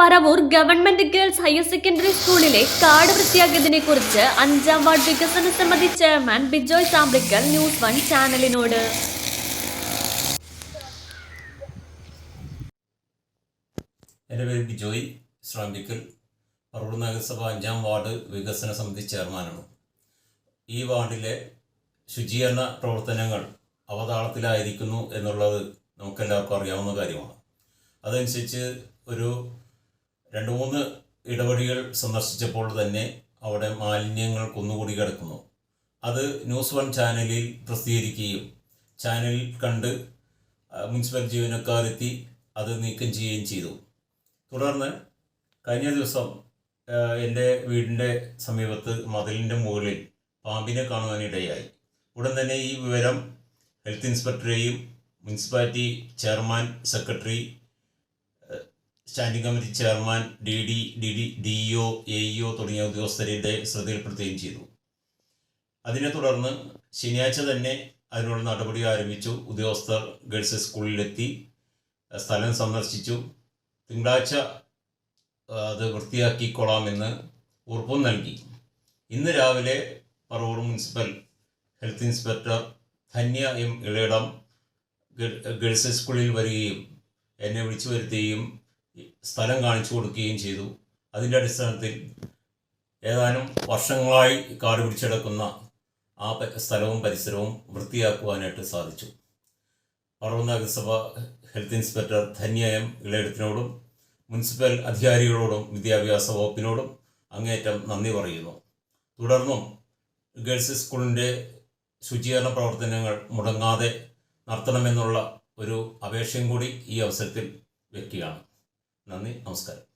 Paravur government girls higher secondary സ്കൂളിലെ കാട് വൃത്തിയാക്കിയതിനെ കുറിച്ച് അഞ്ചാം വാർഡ് വികസന സമിതി ചെയർമാൻ ബിജോയ് സാമ്പ്രിക്കൽ ന്യൂസ് വൺ ചാനലിനോട്. എന്റെ പേര് ബിജോയ് ശ്രാമ്പിക്കൽ പറവൂർ നഗരസഭ അഞ്ചാം വാർഡ് വികസന സമിതി ചെയർമാനാണ്. ഈ വാർഡിലെ ശുചീകരണ പ്രവർത്തനങ്ങൾ അവതാളത്തിലായിരിക്കുന്നു എന്നുള്ളത് നമുക്കെല്ലാവർക്കും അറിയാവുന്ന കാര്യമാണ്. അതനുസരിച്ച് ഒരു രണ്ട് മൂന്ന് ഇടവഴികൾ സന്ദർശിച്ചപ്പോൾ തന്നെ അവിടെ മാലിന്യങ്ങൾ കുന്നുകൂടി കിടക്കുന്നു. അത് ന്യൂസ് വൺ ചാനലിൽ പ്രസിദ്ധീകരിക്കുകയും ചാനൽ കണ്ട് മുനിസിപ്പൽ ജീവനക്കാരെത്തി അത് നീക്കം ചെയ്യുകയും ചെയ്തു. തുടർന്ന് കഴിഞ്ഞ ദിവസം എന്റെ വീടിന്റെ സമീപത്ത് മതിലിന്റെ മുകളിൽ പാമ്പിനെ കാണുവാനിടയായി. ഉടൻ തന്നെ ഈ വിവരം health ഇൻസ്പെക്ടറെയും municipality chairman secretary standing committee chairman D D D D D O A E O തുടങ്ങിയ ഉദ്യോഗസ്ഥരുടെ ശ്രദ്ധയിൽപ്പെടുത്തുകയും ചെയ്തു. അതിനെ തുടർന്ന് ശനിയാഴ്ച തന്നെ അതിനുള്ള നടപടി ആരംഭിച്ചു. ഉദ്യോഗസ്ഥർ ഗേൾസ് സ്കൂളിലെത്തി സ്ഥലം സന്ദർശിച്ചു. തിങ്കളാഴ്ച അത് വൃത്തിയാക്കിക്കൊള്ളാമെന്ന് ഉറപ്പും നൽകി. ഇന്ന് രാവിലെ Paravur municipal health inspector Dhanya M Elayidam girls സ്കൂളിൽ വരികയും എന്നെ വിളിച്ചു വരുത്തുകയും സ്ഥലം കാണിച്ചു കൊടുക്കുകയും ചെയ്തു. അതിന്റെ അടിസ്ഥാനത്തിൽ ഏതാനും വർഷങ്ങളായി കാട് പിടിച്ചെടുക്കുന്ന ആ സ്ഥലവും പരിസരവും വൃത്തിയാക്കുവാനായിട്ട് സാധിച്ചു. പറവൂർ നഗരസഭ ഹെൽത്ത് ഇൻസ്പെക്ടർ ധന്യ ഇളയിടത്തിനോടും മുനിസിപ്പൽ അധികാരികളോടും വിദ്യാഭ്യാസ വകുപ്പിനോടും അങ്ങേറ്റം നന്ദി പറയുന്നു. തുടർന്നും ഗേൾസ് സ്കൂളിന്റെ ശുചീകരണ പ്രവർത്തനങ്ങൾ മുടങ്ങാതെ നടത്തണമെന്നുള്ള ഒരു അപേക്ഷയും കൂടി ഈ അവസരത്തിൽ വയ്ക്കുകയാണ് നന്ദി നമസ്കാരം.